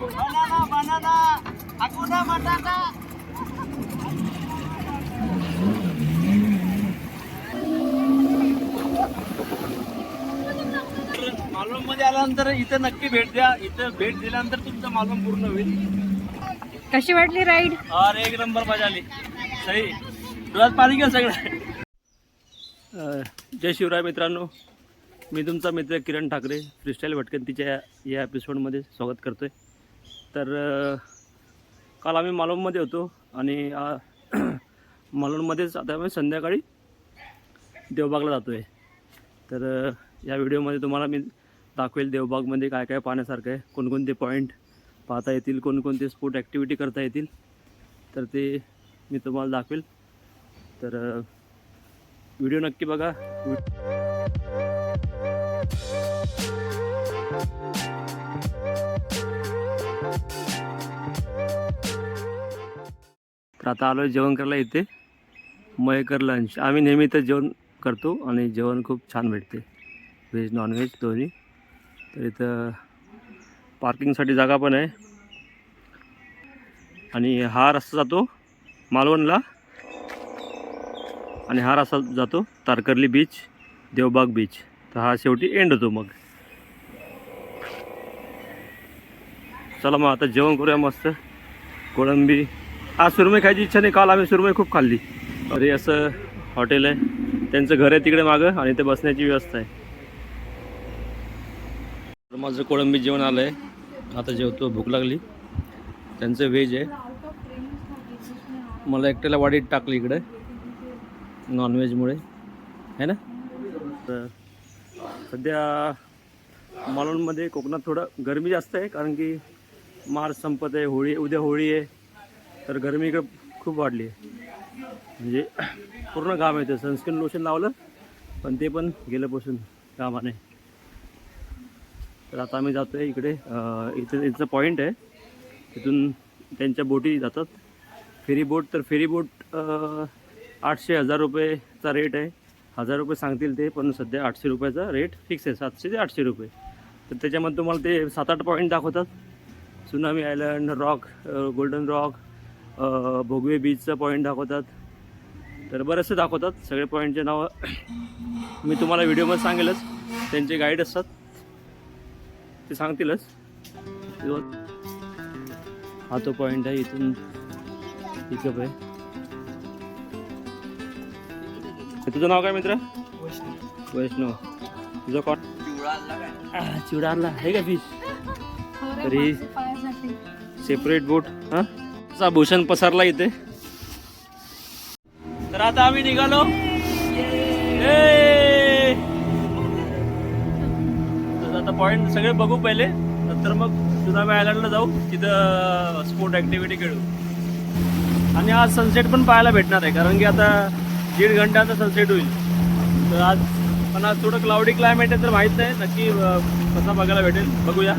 Banana मालवणमध्ये आल्यानंतर इथं नक्की भेट द्या. इथं भेट दिल्यानंतर तुमचं मालवण पूर्ण होईल. कशी वाटली राईड और एक नंबर मजा आली. सही डोळ्यात पाणी गेलं सगळं. जय शिवराय मित्रांनो. मी तुमचा मित्र किरण ठाकरे फ्रीस्टाईल भटकंतीच्या या- या एपिसोडमध्ये स्वागत करतो आहे तर काल आम्ही मालवणमध्ये होतो आणि मालवणमध्येच आता आम्ही संध्याकाळी देवबागला जातो आहे तर या व्हिडिओमध्ये तुम्हाला मी दाखवेल देवबागमध्ये काय काय पाहण्यासारखं आहे कोणकोणते पॉईंट पाहता येतील कोणकोणते स्पोर्ट ॲक्टिव्हिटी करता येतील. तर ते मी तुम्हाला दाखवेल. तर व्हिडिओ नक्की बघा. तर आता आलो जेवण करायला इथे. मयकर लंच आम्ही नेहमी तर जेवण करतो आणि जेवण खूप छान भेटते. व्हेज नॉनव्हेज दोन्ही. तर इथं पार्किंगसाठी जागा पण आहे. आणि हा रस्ता जातो मालवणला. आणि हा रस्ता जातो तारकर्ली बीच देवबाग बीच तर हा शेवटी एंड होतो मग. चला मग आता जेवण करूया मस्त. कोळंबी आज सुरमई खायची इच्छा नाही काल आम्ही सुरमई खूप खाल्ली. अरे असं हॉटेल आहे. त्यांचं घर आहे तिकडे मागं आणि ते बसण्याची व्यवस्था आहे. तर माझं कोळंबी जेवण आलं आहे आता जेवतो भूक लागली. त्यांचं व्हेज आहे. मला एकट्याला वाडीत टाकली इकडे. नॉनव्हेजमुळे आहे ना? तर सध्या मालवणमध्ये कोकणात थोडं गरमी जास्त आहे कारण की मार्च संपत आहे होळी उद्या होळी आहे. तर गरमी इकडं खूप वाढली आहे. म्हणजे पूर्ण घाम येतं सनस्क्रीन लोशन लावलं पण ते पण गेलं पासून कामाने. तर आता आम्ही जातो आहे इकडे इथं इथे इथचं पॉईंट आहे. तिथून त्यांच्या बोटी जातात. फेरी बोट तर फेरी बोट आठशे हजार रुपयेचा रेट आहे. हजार रुपये सांगतील ते पण सध्या आठशे रुपयाचा रेट फिक्स आहे. सातशे ते आठशे रुपये. तर त्याच्यामध्ये तुम्हाला ते सात आठ पॉईंट दाखवतात. Tsunami island rock golden rock Bhogwe बीचचं point दाखवतात. तर बरेचसे दाखवतात. सगळे पॉईंटचे नावं मी तुम्हाला व्हिडिओमध्ये सांगेलच. त्यांचे गाईड असतात. ते सांगतीलच. हा तो पॉईंट आहे इथून. पिकअप आहे तुझं नाव काय मित्र? वैष्णव. तुझं कॉन आह, चिवडा आणला. आहे का फिश तरी सेपरेट बोट हा? चा भूषण पसरला इथे. तर आता आम्ही निघालो. तर आता पॉइंट सगळे बघू पहिले. नंतर मग सुनामी आयलंडला जाऊ. तिथं स्पोर्ट ऍक्टिव्हिटी खेळू. आणि आज सनसेट पण पाहायला भेटणार आहे. कारण की आता दीड घंट्याचा सनसेट होईल. तर आज पण आज थोडं क्लाउडी क्लायमेट आहे तर माहीत नाही. नक्की कसा बघायला भेटेल बघूया.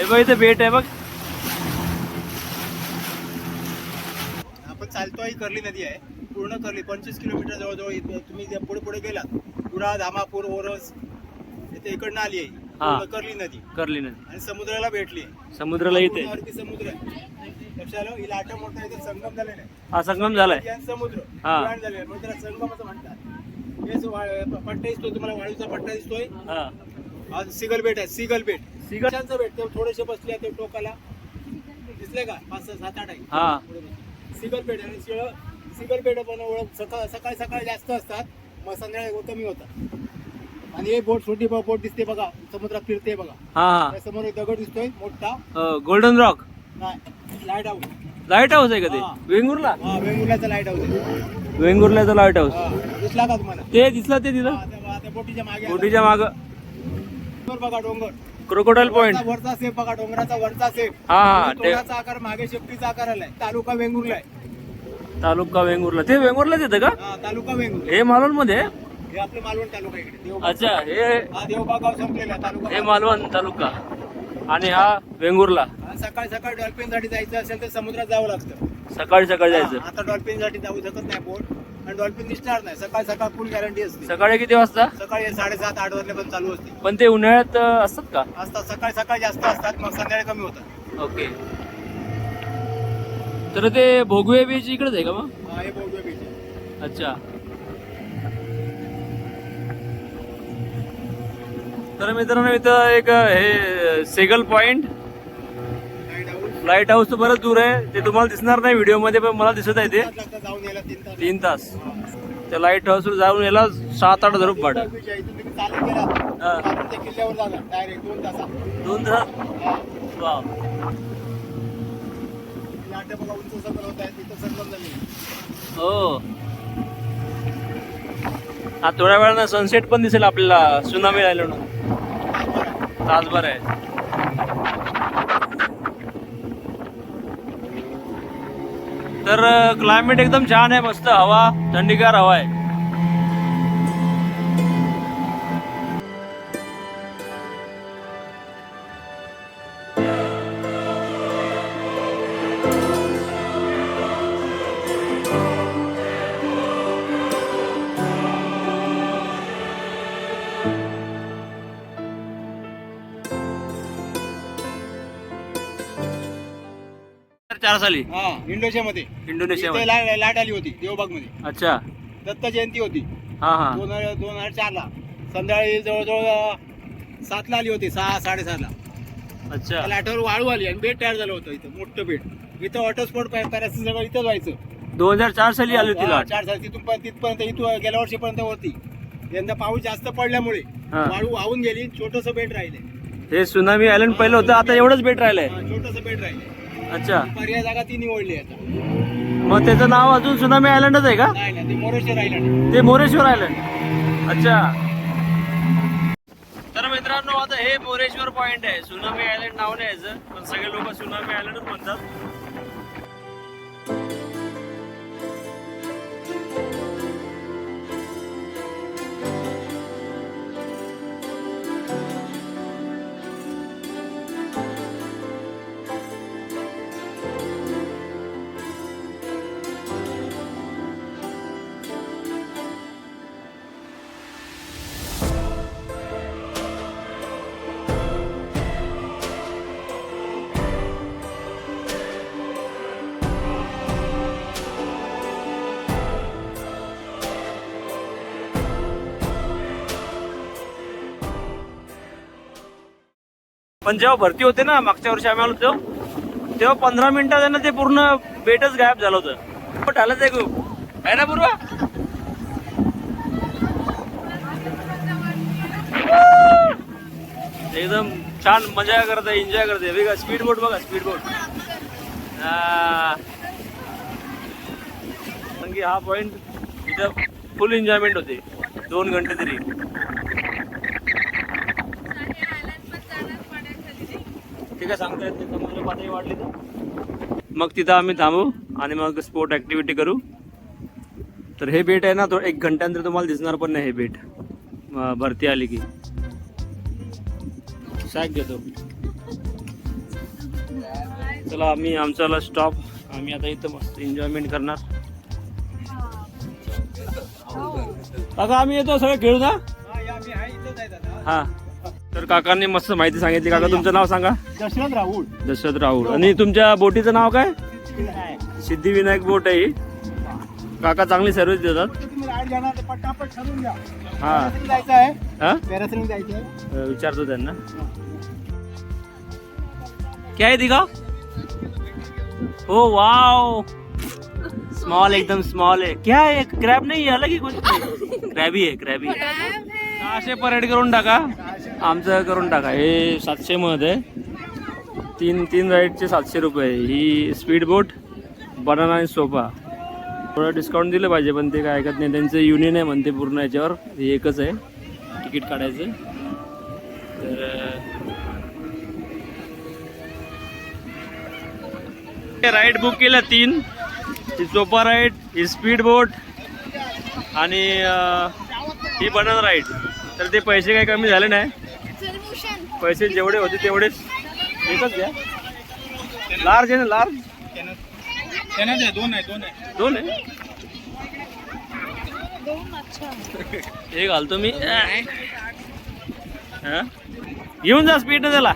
हे बघ इथे बेट आहे बघ. आपण चालतोय कर्ली नदी आहे पूर्ण कर्ली पंचवीस किलोमीटर जवळजवळ इथं तुम्ही जे पुढे पुढे गेलात कुडा धामापूर ओरस इथे इकडनं आली आहे हा. पूर्ण कर्ली नदी. करली नदी. आणि समुद्राला भेटली समुद्राला इथे. पूर्ण समुद्र आहे. लक्षात आलं हिला आठ मोठा इथे संगम झालेला आहे. हा संगम झालाय. आणि समुद्र हा. मिळाण झालेलं आहे. म्हणून त्याला संगम असं म्हणतात. हेच वा- पट्टा दिसतोय तुम्हाला वाळूचा पट्टा दिसतोय. हा. हा सिगल बेट आहे सिगल बेट. सिगल- सिगलचं बेट ते थोडेसे बसले आहे ते टोकाला. दिसले का? पाच सहा सात आठ आहे. हा. सिगल पेट आणि शिळ सिगल पेट पण ओळख सकाळ सकाळी सकाळी जास्त असतात मग संध्याकाळी कमी होतात. आणि हे बोट छोटी बोट दिसते बघा समुद्रात फिरते बघा. हा त्या समोर एक दगड दिसतोय मोठा. गोल्डन रॉक नाही लाइट हाऊस लाइट हाऊस आहे का हा. ते वेंगुर्ला? हा वेंगुर्ल्याचा लाइट हाऊस आहे. वेंगुर्ल्याचं लाइट हाऊस हा, दिसला का तुम्हाला? ते दिसलं ते हा, त्या त्या बोटीच्या मागे. बोटीच्या माग. डोंगर बघा डोंगर. Crocodile point. वरचा- सेफ बघा डोंगराचा वरचा सेफ हा, हा, ते- तोंडाचा आकार मागे शेपटीचा आकार आलाय तालुका वेंगुर्ला आहे. तालुका वेंगुर्ला. ते वेंगुर्लाच येतं का? हा तालुका वेंगुर्ला. हे मालवणमध्ये हे आपलं मालवण तालुका इकडे. देवबाग. अच्छा हे हा देवबाग गाव संपलेला तालुका. हे मालवण तालुका. आणि हा वेंगुर्ला. हा, सकाळी सकाळी डॉल्फिनसाठी जायचं असेल तर समुद्रात जावं लागतं. सकाळी सकाळी हा, जायचं. आता डॉल्फिनसाठी जाऊ शकत नाही बोट आणि डॉल्फिन दिसणार नाही. सकाळ सकाळ फुल गॅरंटी असते. सकाळी किती वाजता? सकाळी साडेसात आठ वाजल्यापर्यंत चालू असते. पण ते उन्हाळ्यात अं, असतात का? असतात. सकाळी सकाळी जास्त असतात मग संध्याकाळी कमी होतात. ओके. तर ते भोगवे बीच इकडेच आहे का मग? हा, हे बोगवे बीच आहे. अच्छा. तर मित्रांनो इथं एक हे सेगल पॉइंट लाइट हाऊस तर बरंच दूर आहे. ते तुम्हाला दिसणार नाही व्हिडिओमध्ये पण मला दिसत आहे ते. तीन तास. त्या लाइट हाऊसवर जाऊन याला सात आठ हजार रुपये भाडं. दोन तास हो. हा थोड्या वेळानं सनसेट पण दिसेल आपल्याला सुनामी आयलंड तासभर आहे तर क्लायमेट एकदम छान आहे मस्त हवा थंडीगार हवा आहे. चार साली? हा इंडोनेशियामध्ये. इंडोनेशिया इथे ला- लाट आली होती देवबागमध्ये अच्छा. दत्त जयंती होती. हा हा. दोन हजार दोन हजार चारला. संध्याकाळी जवळजवळ अं, सातला आली होती सहा साडेसहाला. अच्छा. त्या लाटावर वाळू आली आणि बेट तयार झालं होतं इथं मोठं बेट. इथं वॉटर स्पोर्ट पॅरेसिस सगळं इथंच व्हायचं दोन हजार चार साली आली होती हा, लाट. चार साल. तिथून पण तिथपर्यंत इथून गेल्या वर्षीपर्यंत होती. यंदा पाऊस जास्त पडल्यामुळे हा. वाळू वाहून गेली छोटस बेट राहिले. हे सुनामी आयलंड पहिलं होतं आता एवढंच बेट राहिलंय. छोटस बेट राहिले अच्छा. पर्याय जागा ती निवडली आता. मग त्याचं नाव अजून सुनामी आयलंडच आहे का? नाही ते मोरेश्वर राहिलं ते मोरेश्वर आयलंड अच्छा. तर मित्रांनो आता हे मोरेश्वर पॉइंट आहे. सुनामी आयलंड नाव नाही याचं पण सगळे लोक सुनामी आयलंडच म्हणतात. पण जेव्हा भरती होते ना मागच्या वर्षी आम्ही आलो तेव्हा तेव्हा पंधरा मिनिटात आहे ना ते पूर्ण बेटच गायब झालं होतं. पण झालंच आहे खूप आहे ना पूर्वा? एकदम छान मजा करत आहे एन्जॉय करते बघा स्पीड बोट बघा स्पीड बोट कारण की हा पॉइंट इथं फुल एन्जॉयमेंट होते. दोन घंटे तरी. काय सांगता येत नाही. समुद्र पातळी वाढली तर? मग तिथं आम्ही थांबू आणि मग स्पोर्ट ऍक्टिव्हिटी करू. तर हे बेट आहे ना तो एक घंट्यानंतर तुम्हाला दिसणार पण नाही हे बेट. भरती आली की. सॅक घेतो. चला आम्ही आमच्याला स्टॉप आम्ही आता इथं मस्त एन्जॉयमेंट करणार. काका आम्ही येतो सगळं खेळू ना हा. तर काकांनी मस्त माहिती सांगितली. काका तुमचं नाव सांगा. दशरथ राहुल दशरथ राहुल आणि तुमच्या बोटीचं नाव काय? सिद्धिविनायक बोट आहे ही. काका चांगली सर्व्हिस देतात. तुम्ही राईड जाणार तर पटापट ठरवून घ्या. हा. पॅरासिलिंग जायचं आहे. हा? पॅरासिलिंग जायचं आहे. अ, विचारतो त्यांना. क्या है दिखा ओ वाओ स्मॉल एकदम स्मॉल है क्या है क्रॅब नाही है अलग ही कुछ क्रॅबी आहे क्रॅबी सहाशे पर हेड करून टाका. आमचं करून टाका. हे सातशे मध्ये तीन तीन राईडचे सातशे रुपये. ही स्पीड बोट बनाना आणि सोफा थोडं डिस्काउंट दिलं पाहिजे पण ते काय ऐकत नाही. त्यांचं युनियन आहे म्हणते पूर्ण याच्यावर. हे एकच आहे. तिकीट काढायचं. तर राईड बुक केल्या तीन. ही सोपा राईड ही स्पीड बोट आणि ही बनाना राईड तर ते पैसे काही कमी झाले नाही. पैसे जेवढे होते तेवढेच एकच घ्या. लार्ज आहे ना लार्ज दोन आहे दोन आहे. दोन आहे? हे घालतो मी. हा? घेऊन जा स्पीड ना त्याला.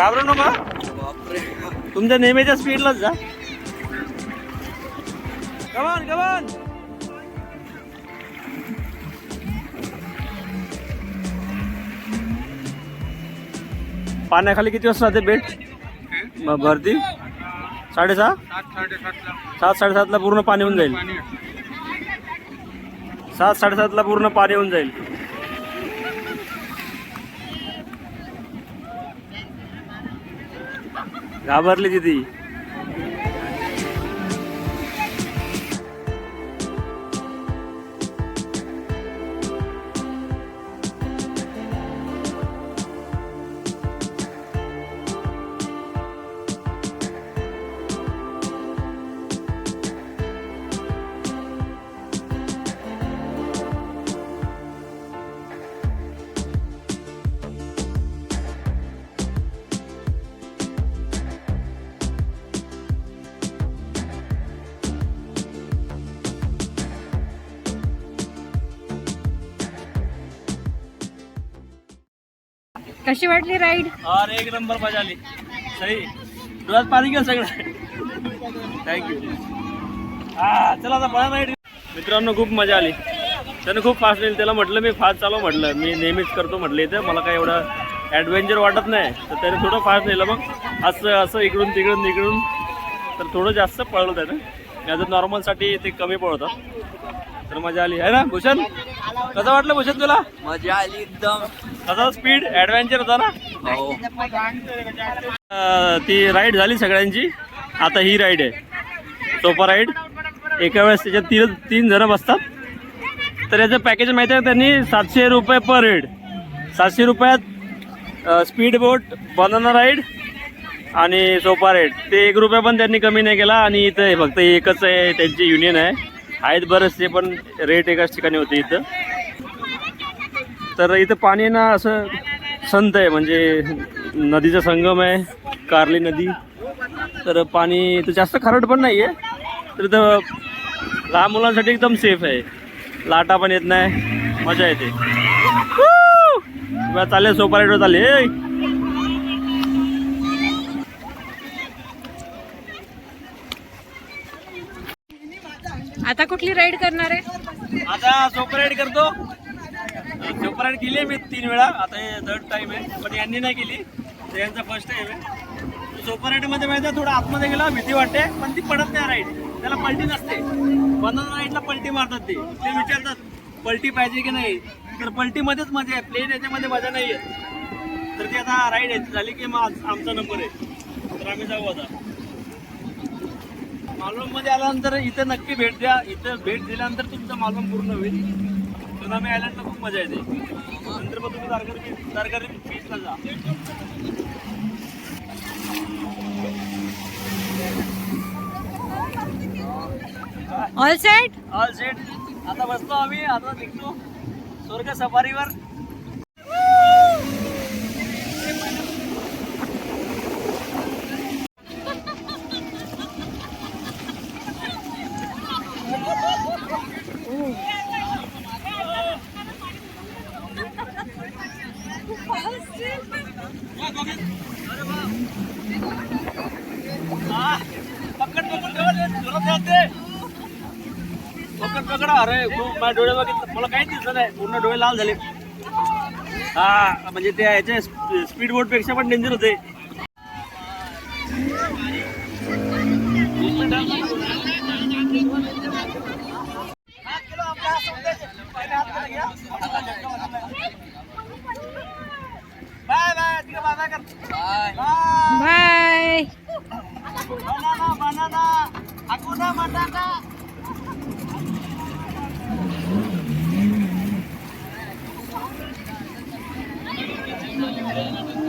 घाबरू नका. तुमच्या नेहमीच्या स्पीडलाच जा. कमान कमान पाण्याखाली किती वाजता राहते बेट मग भरती? साडेसहा? सात साडेसातला सात साडेसातला पूर्ण पाणी होऊन जाईल. सात साडेसातला पूर्ण पाणी होऊन जाईल. घाबरली तिथे. कशी वाटली राईड और एक नंबर मजा आली सही डोळ्यात पाणी गेलं सगळं. थँक्यू हा चला आता पळा नाही मित्रांनो खूप मजा आली. त्यानं खूप फास्ट नेली त्याला म्हटलं मी फास्ट चालव म्हटलं. मी नेहमीच करतो म्हटलं इथं. मला काय एवढं ॲडव्हेंचर वाटत नाही. तर त्याने थोडं फास्ट नेलं मग असं असं इकडून तिकडून इकडून तर थोडं जास्त पळलं त्यानं. नाही तर नॉर्मलसाठी ते कमी पळवतात तर मजा आली. आहे ना भूषण? कसं वाटलं भूषण तुला? मजा आली एकदम. कसा स्पीड ॲडव्हेंचर होता ना? हो. ती राईड झाली सगळ्यांची. आता ही राईड आहे. सोपा राईड एका वेळेस त्याच्यात तीन तीन जण बसतात. तर याचं पॅकेज माहिती आहे त्यांनी? सातशे रुपये पर हेड सातशे रुपयात स्पीड बोट बनाना राईड आणि सोपा राईड ते एक रुपया पण त्यांनी कमी नाही केला आणि इथं फक्त एकच आहे त्यांची युनियन आहे. आहेत बरेचसे पण रेट एकाच ठिकाणी होते इथं. तर इथं पाणी ना असं संत आहे म्हणजे नदीचा संगम आहे कार्ली नदी. तर पाणी इथं जास्त खारट पण नाही आहे तर इथं लहान मुलांसाठी एकदम सेफ आहे. लाटा पण येत नाही. मजा येते. चालेल सोपा राईडवर चालले! आता कुठली राईड करणार आहे? आता सोपा राईड करतो. सोपा केली मी तीन वेळा. आता हे थर्ड टाईम आहे पण यांनी नाही केली. यांचा फर्स्ट टाईम आहे. सोपा राईडमध्ये माहिती थोडं आतमध्ये गेला भीती वाटते पण ती पडत नाही राईड त्याला पलटी नसते. बनना राईडला पलटी मारतात ते. ते विचारतात पलटी पाहिजे की नाही? तर पलटीमध्येच मजा आहे. प्लेन याच्यामध्ये मजा नाही आहे तर ती आता राईड आहे. झाली की मग आमचा नंबर आहे. तर आम्ही जाऊ आता. मालवणमध्ये आल्यानंतर इथं नक्की भेट द्या. इथं भेट दिल्यानंतर तुमचं मालवण पूर्ण होईल. सुनामी आयलंडला खूप मजा येते. नंतर मग तुम्ही तारकर्ली तारकर्ली बीचला जा. ऑल सेट ऑल सेट आता बसलो आम्ही आता निघतो. स्वर्ग सफारीवर. पकड पकड पकड पकड अरे खूप माझ्या डोळे बघितलं मला काहीच दिसलं नाही पूर्ण डोळे लाल झाले हा म्हणजे ते याचे स्पीड बोटपेक्षा पण डेंजर होते. Aku udah mandata. Thank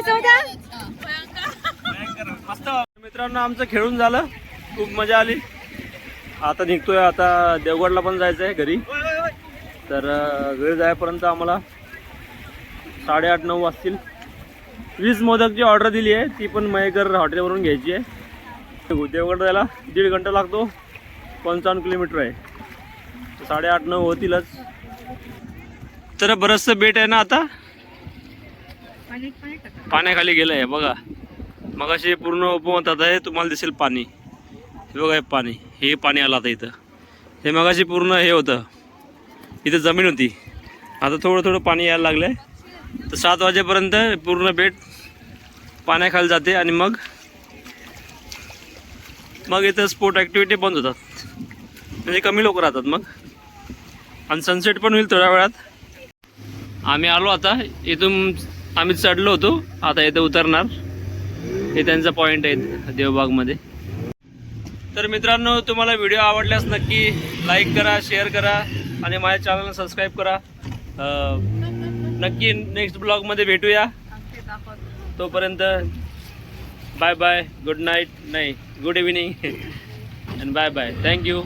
कसं होता मस्त मित्रांनो आमचं खेळून झालं. खूप मजा आली. आता निघतोय आता देवगडला पण जायचं आहे घरी. तर घरी जायपर्यंत आम्हाला साडेआठ नऊ वाजतील. वीस मोदकची ऑर्डर दिली आहे ती पण मयेकर हॉटेलवरून घ्यायची आहे. देवगड जायला दीड घंटा लागतो. पंचावन्न किलोमीटर आहे. साडेआठ नऊ होतीलच. तर बरंचसं बेट आहे ना आता? पाण्याखाली गेलं आहे बघा. मग असे पूर्ण उपमतात आहे तुम्हाला दिसेल पाणी. हे बघा हे पाणी. हे पाणी आलं आता इथं. हे मगाशी पूर्ण हे होतं. इथं जमीन होती. आता थोडं थोडं पाणी यायला लागलं आहे तर सात वाजेपर्यंत पूर्ण बेट पाण्याखाली जाते आणि मग मग इथं स्पोर्ट ॲक्टिव्हिटी बंद होतात. म्हणजे कमी लोक राहतात मग. आणि सनसेट पण होईल थोड्या वेळात. आम्ही आलो आता. इथून आम्ही चढलो होतो. आता इथं उतरणार. हे त्यांचा पॉईंट आहे देवबागमध्ये. तर मित्रांनो तुम्हाला व्हिडिओ आवडल्यास नक्की लाईक करा शेअर करा आणि माझ्या चॅनलला सबस्क्राईब करा. नक्की नेक्स्ट ब्लॉगमध्ये भेटूया. तोपर्यंत बाय बाय गुड नाईट नाही good evening and bye bye thank you